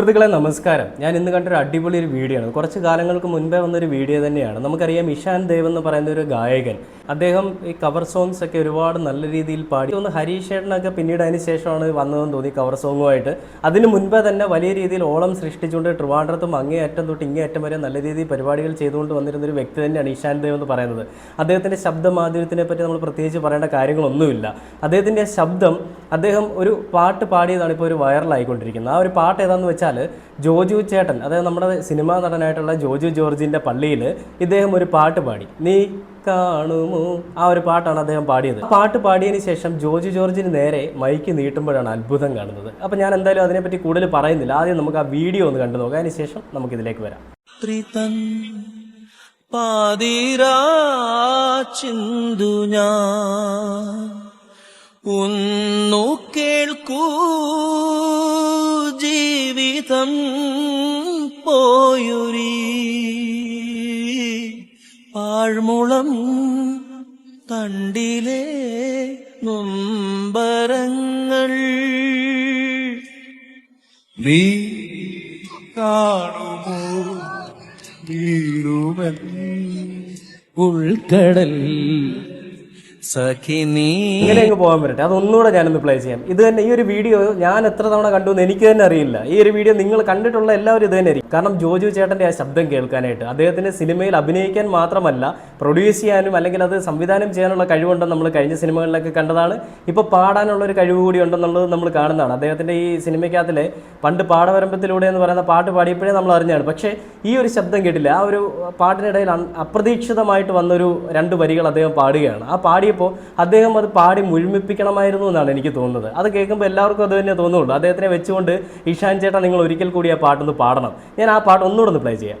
സുഹൃത്തുക്കളെ നമസ്കാരം. ഞാൻ ഇന്ന് കണ്ടൊരു അടിപൊളി ഒരു വീഡിയോ ആണ്. കുറച്ച് കാലങ്ങൾക്ക് മുൻപേ വന്നൊരു വീഡിയോ തന്നെയാണ്. നമുക്കറിയാം ഇഷാൻ ദേവ് എന്ന് പറയുന്ന ഒരു ഗായകൻ. അദ്ദേഹം ഈ കവർ സോങ്സ് ഒക്കെ ഒരുപാട് നല്ല രീതിയിൽ പാടി. ഒന്ന് ഹരീഷ് ഏട്ടനൊക്കെ പിന്നീട് അതിന് ശേഷമാണ് വന്നതെന്ന് തോന്നി കവർ സോങ്ങുമായിട്ട് അതിന് മുൻപേ തന്നെ വലിയ രീതിയിൽ ഓളം സൃഷ്ടിച്ചുകൊണ്ട് ട്രിവാൻഡ്രത്തും അങ്ങേയറ്റം തൊട്ട് ഇങ്ങേയറ്റം വരെ നല്ല രീതിയിൽ പരിപാടികൾ ചെയ്തുകൊണ്ട് വന്നിരുന്ന ഒരു വ്യക്തി തന്നെയാണ് ഇഷാൻ ദേവ് എന്ന് പറയുന്നത്. അദ്ദേഹത്തിന്റെ ശബ്ദമാധുര്യത്തിനെ പറ്റി നമ്മൾ പ്രത്യേകിച്ച് പറയേണ്ട കാര്യങ്ങളൊന്നുമില്ല. അദ്ദേഹത്തിന്റെ ശബ്ദം അദ്ദേഹം ഒരു പാട്ട് പാടിയതാണ് ഇപ്പോൾ ഒരു വൈറലായിക്കൊണ്ടിരിക്കുന്നത്. ആ ഒരു പാട്ട് ഏതാണെന്ന് വെച്ചാൽ ജോജു ചേട്ടൻ അതായത് നമ്മുടെ സിനിമാ നടനായിട്ടുള്ള ജോജു ജോർജിന്റെ പള്ളിയിൽ ഇദ്ദേഹം ഒരു പാട്ട് പാടി. നീ കാണുമോ? ആ ഒരു പാട്ടാണ് അദ്ദേഹം പാടിയത്. പാട്ട് പാടിയതിന് ശേഷം ജോർജ് ജോർജിന് നേരെ മൈക്ക് നീട്ടുമ്പോഴാണ് അത്ഭുതം കാണുന്നത്. അപ്പം ഞാൻ എന്തായാലും അതിനെപ്പറ്റി കൂടുതൽ പറയുന്നില്ല. ആദ്യം നമുക്ക് ആ വീഡിയോ ഒന്ന് കണ്ടു നോക്കാം. അതിന് ശേഷം നമുക്ക് ഇതിലേക്ക് വരാം ചിന്തു ഞാൻ. ഒന്നു കേൾക്കൂ ജീവിതം. പാഴ്മുളം തണ്ടിലെ നൊമ്പരങ്ങൾ. നീ കാണുമോ? വീഴുമെന്ന് ഉൾക്കടൽ ഇങ്ങനെ പോകാൻ പറ്റട്ടെ. അതൊന്നുകൂടെ ഞാനൊന്ന് പ്ലേ ചെയ്യാം. ഇത് തന്നെ ഈ ഒരു വീഡിയോ ഞാൻ എത്ര തവണ കണ്ടു എന്ന് എനിക്ക് തന്നെ അറിയില്ല. ഈ ഒരു വീഡിയോ നിങ്ങൾ കണ്ടിട്ടുള്ള എല്ലാവരും ഇത് തന്നെ അറിയും കാരണം ജോജു ചേട്ടന്റെ ആ ശബ്ദം കേൾക്കാനായിട്ട് അദ്ദേഹത്തിന് സിനിമയിൽ അഭിനയിക്കാൻ മാത്രമല്ല പ്രൊഡ്യൂസ് ചെയ്യാനും അല്ലെങ്കിൽ അത് സംവിധാനം ചെയ്യാനുള്ള കഴിവുണ്ടെന്ന് നമ്മൾ കഴിഞ്ഞ സിനിമകളിലൊക്കെ കണ്ടതാണ്. ഇപ്പോൾ പാടാനുള്ള ഒരു കഴിവ് കൂടി ഉണ്ടെന്നുള്ളത് നമ്മൾ കാണുന്നതാണ്. അദ്ദേഹത്തിന്റെ ഈ സിനിമയ്ക്കകത്തിലെ പണ്ട് പാടവരമ്പത്തിലൂടെ എന്ന് പറയുന്ന പാട്ട് പാടിയപ്പോഴേ നമ്മൾ അറിഞ്ഞാണ്. പക്ഷേ ഈ ഒരു ശബ്ദം കേട്ടില്ല. ആ ഒരു പാട്ടിനിടയിൽ അപ്രതീക്ഷിതമായിട്ട് വന്നൊരു രണ്ട് വരികൾ അദ്ദേഹം പാടുകയാണ്. ആ പാടിയപ്പോൾ അദ്ദേഹം അത് പാടി മുഴുമിപ്പിക്കണമായിരുന്നു എന്നാണ് എനിക്ക് തോന്നുന്നത്. അത് കേൾക്കുമ്പോൾ എല്ലാവർക്കും അത് തന്നെ തോന്നുള്ളൂ അദ്ദേഹത്തിനെ വെച്ചുകൊണ്ട് ഇഷാൻ ചേട്ടാ നിങ്ങൾ ഒരിക്കൽ കൂടി ആ പാട്ടൊന്ന് പാടണം. ഞാൻ ആ പാട്ട് ഒന്നുകൂടെ ഒന്ന് പ്ലേ ചെയ്യാം.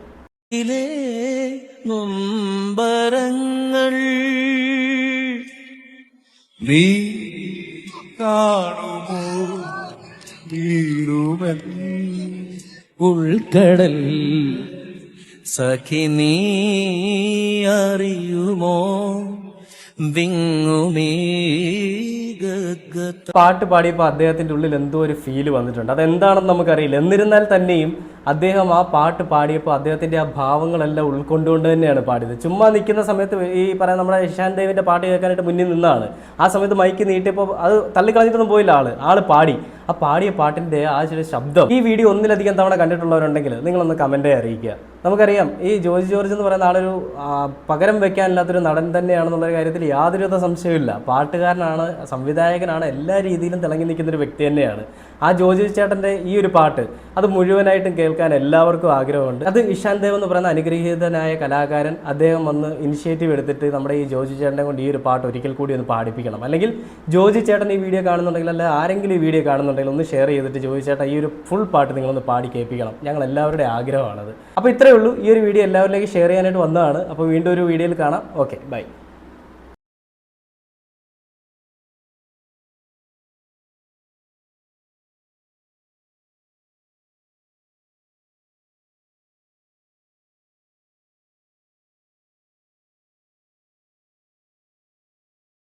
നീ ഉൾക്കടൽ സഖി നീ അറിയുമോ? പാട്ട് പാടിയപ്പോൾ അദ്ദേഹത്തിന്റെ ഉള്ളിൽ എന്തോ ഒരു ഫീൽ വന്നിട്ടുണ്ട്. അതെന്താണെന്ന് നമുക്കറിയില്ല. എന്നിരുന്നാൽ തന്നെയും അദ്ദേഹം ആ പാട്ട് പാടിയപ്പോൾ അദ്ദേഹത്തിന്റെ ആ ഭാവങ്ങളെല്ലാം ഉൾക്കൊണ്ടുകൊണ്ട് തന്നെയാണ് പാടിയത്. ചുമ്മാ നിൽക്കുന്ന സമയത്ത് ഈ പറയുന്ന നമ്മുടെ ഇഷാൻ ദേവിന്റെ പാട്ട് കേൾക്കാനായിട്ട് മുന്നിൽ നിന്നാണ്. ആ സമയത്ത് മൈക്ക് നീട്ടിയപ്പോൾ അത് തള്ളിക്കളഞ്ഞിട്ടൊന്നും പോയില്ല ആൾ. ആൾ പാടി. ആ പാടിയ പാട്ടിന്റെ ആ ചില ശബ്ദം. ഈ വീഡിയോ ഒന്നിലധികം തവണ കണ്ടിട്ടുള്ളവരുണ്ടെങ്കിൽ നിങ്ങളൊന്ന് കമന്റായി അറിയിക്കുക. നമുക്കറിയാം ഈ ജോർജ് ജോർജ് എന്ന് പറയുന്ന ആളൊരു പകരം വെക്കാനില്ലാത്തൊരു നടൻ തന്നെയാണെന്നുള്ള കാര്യത്തിൽ യാതൊരുവിധ സംശയമില്ല പാട്ടുകാരനാണ് സംവിധായകനാണ് എല്ലാ രീതിയിലും തിളങ്ങി നിൽക്കുന്ന ഒരു വ്യക്തി തന്നെയാണ്. ആ ജോജി ചേട്ടന്റെ ഈ ഒരു പാട്ട് അത് മുഴുവനായിട്ടും കേൾക്കാൻ എല്ലാവർക്കും ആഗ്രഹമുണ്ട്. അത് ഇഷാൻ ദേവ് എന്ന് പറയുന്ന അനുഗ്രഹീതനായ കലാകാരൻ അദ്ദേഹം വന്ന് ഇനിഷ്യേറ്റീവ് എടുത്തിട്ട് നമ്മുടെ ഈ ജോജി ചേട്ടനെ കൊണ്ട് ഈ ഒരു പാട്ട് ഒരിക്കൽ കൂടി ഒന്ന് പാടിപ്പിക്കണം. അല്ലെങ്കിൽ ജോജി ചേട്ടൻ ഈ വീഡിയോ കാണുന്നുണ്ടെങ്കിൽ അല്ല ആരെങ്കിലും ഈ വീഡിയോ കാണുന്നുണ്ടെങ്കിൽ ഒന്ന് ഷെയർ ചെയ്തിട്ട് ജോജി ചേട്ടൻ ഈ ഒരു ഫുൾ പാട്ട് നിങ്ങളൊന്ന് പാടി കേൾപ്പിക്കണം. ഞങ്ങൾ എല്ലാവരുടെ ആഗ്രഹമാണത്. അപ്പോൾ ഇത്രയേ ഉള്ളൂ. ഈ ഒരു വീഡിയോ എല്ലാവരിലേക്ക് ഷെയർ ചെയ്യാനായിട്ട് വന്നതാണ്. അപ്പോൾ വീണ്ടും ഒരു വീഡിയോയിൽ കാണാം. Okay bye.